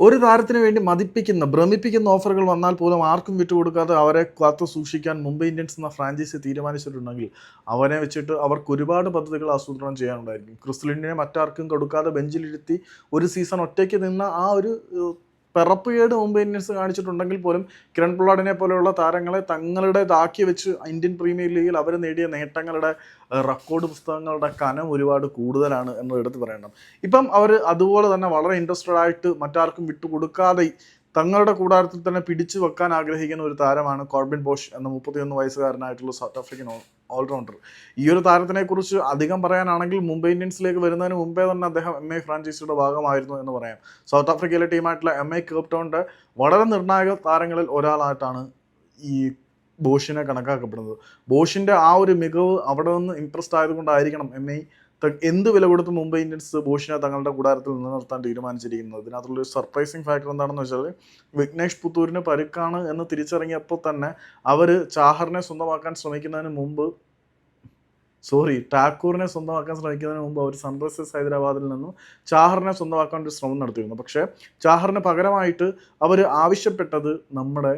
ഒരു താരത്തിന് വേണ്ടി മതിപ്പിക്കുന്ന ഭ്രമിപ്പിക്കുന്ന ഓഫറുകൾ വന്നാൽ പോലും ആർക്കും വിട്ടുകൊടുക്കാതെ അവരെ കാത്തു സൂക്ഷിക്കാൻ മുംബൈ ഇന്ത്യൻസ് എന്ന ഫ്രാഞ്ചൈസി തീരുമാനിച്ചിട്ടുണ്ടെങ്കിൽ അവനെ വെച്ചിട്ട് അവർക്ക് ഒരുപാട് പദ്ധതികൾ ആസൂത്രണം ചെയ്യാനുണ്ടായിരിക്കും. ക്രിസ്ലിനെ മറ്റാർക്കും കൊടുക്കാതെ ബെഞ്ചിലിരുത്തി ഒരു സീസൺ ഒറ്റയ്ക്ക് നിന്ന ആ ഒരു പിറപ്പുകേട് മുംബൈ ഇന്ത്യൻസ് കാണിച്ചിട്ടുണ്ടെങ്കിൽ പോലും കിരൺ പൊള്ളാടിനെ പോലെയുള്ള താരങ്ങളെ തങ്ങളുടേതാക്കി വെച്ച് ഇന്ത്യൻ പ്രീമിയർ ലീഗിൽ അവർ നേടിയ നേട്ടങ്ങളുടെ റെക്കോർഡ് പുസ്തകങ്ങളുടെ കനം ഒരുപാട് കൂടുതലാണ് എന്ന് എടുത്ത് പറയണം ഇപ്പം അവർ അതുപോലെ തന്നെ വളരെ ഇൻട്രസ്റ്റഡ് ആയിട്ട് മറ്റാർക്കും വിട്ടുകൊടുക്കാതെ തങ്ങളുടെ കൂടാരത്തിൽ തന്നെ പിടിച്ചു വെക്കാൻ ആഗ്രഹിക്കുന്ന ഒരു താരമാണ് കോർബിൻ ബോഷ് എന്ന മുപ്പത്തിയൊന്ന് വയസ്സുകാരനായിട്ടുള്ള സൗത്ത് ആഫ്രിക്കൻ ഓൾറൗണ്ടർ. ഈ ഒരു താരത്തിനെ കുറിച്ച് അധികം പറയാനാണെങ്കിൽ മുംബൈ ഇന്ത്യൻസിലേക്ക് വരുന്നതിന് മുമ്പേ തന്നെ അദ്ദേഹം എം എ ഫ്രാഞ്ചൈസിയുടെ ഭാഗമായിരുന്നു എന്ന് പറയാം. സൗത്ത് ആഫ്രിക്കയിലെ ടീമായിട്ടുള്ള എം എ കേപ്ടൗണിന്റെ വളരെ നിർണായക താരങ്ങളിൽ ഒരാളായിട്ടാണ് ഈ ബോഷിനെ കണക്കാക്കപ്പെടുന്നത്. ബോഷിന്റെ ആ ഒരു മികവ് അവിടെ നിന്ന് ഇംപ്രസ്ഡ് ആയതുകൊണ്ടായിരിക്കണം എം ഐ എന്ത് വില കൊടുത്ത് മുംബൈ ഇന്ത്യൻസ് ബോഷിനെ തങ്ങളുടെ കൂടാരത്തിൽ നിന്ന് നിലനിർത്താൻ തീരുമാനിച്ചിരിക്കുന്നത്? ഇതിനകത്തുള്ള ഒരു സർപ്രൈസിങ് ഫാക്ടർ എന്താണെന്ന് വെച്ചാൽ വിഘ്നേഷ് പുത്തൂരിന് പരുക്കാണ് എന്ന് തിരിച്ചറിഞ്ഞപ്പോൾ തന്നെ അവർ ചാഹറിനെ സ്വന്തമാക്കാൻ ശ്രമിക്കുന്നതിന് മുമ്പ് സോറി ടാക്കൂറിനെ സ്വന്തമാക്കാൻ ശ്രമിക്കുന്നതിന് മുമ്പ് അവർ സൺറൈസേഴ്സ് ഹൈദരാബാദിൽ നിന്നും ചാഹറിനെ സ്വന്തമാക്കാൻ ഒരു ശ്രമം നടത്തിയിരുന്നു. പക്ഷേ ചാഹറിന് പകരമായിട്ട് അവർ ആവശ്യപ്പെട്ടത് നമ്മുടെ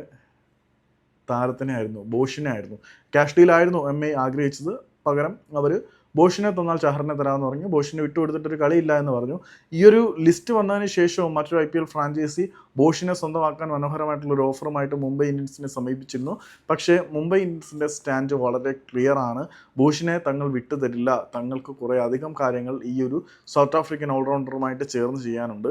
താരത്തിനെ ആയിരുന്നു ബോഷിനെ ആയിരുന്നു കാഷ്ടിയിലായിരുന്നു എം എ ആഗ്രഹിച്ചത്. പകരം അവർ ബോഷിനെ തന്നാൽ ചഹറിനെ തരാമെന്ന് പറഞ്ഞു. ബോഷിനെ വിട്ടുകൊടുത്തിട്ടൊരു കളിയില്ല എന്ന് പറഞ്ഞു. ഈ ഒരു ലിസ്റ്റ് വന്നതിന് ശേഷവും മറ്റൊരു ഐ പി എൽ ഫ്രാഞ്ചൈസി ബോഷിനെ സ്വന്തമാക്കാൻ മനോഹരമായിട്ടുള്ള ഒരു ഓഫറുമായിട്ട് മുംബൈ ഇന്ത്യൻസിനെ സമീപിച്ചിരുന്നു. പക്ഷേ മുംബൈ ഇന്ത്യൻസിന്റെ സ്റ്റാൻഡ് വളരെ ക്ലിയർ ആണ്. ബോഷിനെ തങ്ങൾ വിട്ടുതരില്ല. തങ്ങൾക്ക് കുറേ അധികം കാര്യങ്ങൾ ഈ ഒരു സൗത്ത് ആഫ്രിക്കൻ ഓൾറൗണ്ടറുമായിട്ട് ചേർന്ന് ചെയ്യാനുണ്ട്.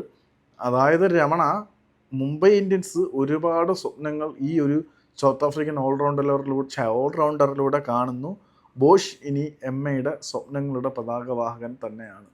അതായത് രമണ മുംബൈ ഇന്ത്യൻസ് ഒരുപാട് സ്വപ്നങ്ങൾ ഈ ഒരു സൗത്ത് ആഫ്രിക്കൻ ഓൾറൗണ്ടറിലൂടെ ഓൾറൗണ്ടറിലൂടെ കാണുന്നു. ബോഷ് ഇനി എം എയുടെ സ്വപ്നങ്ങളുടെ പതാകവാഹകൻ തന്നെയാണ്.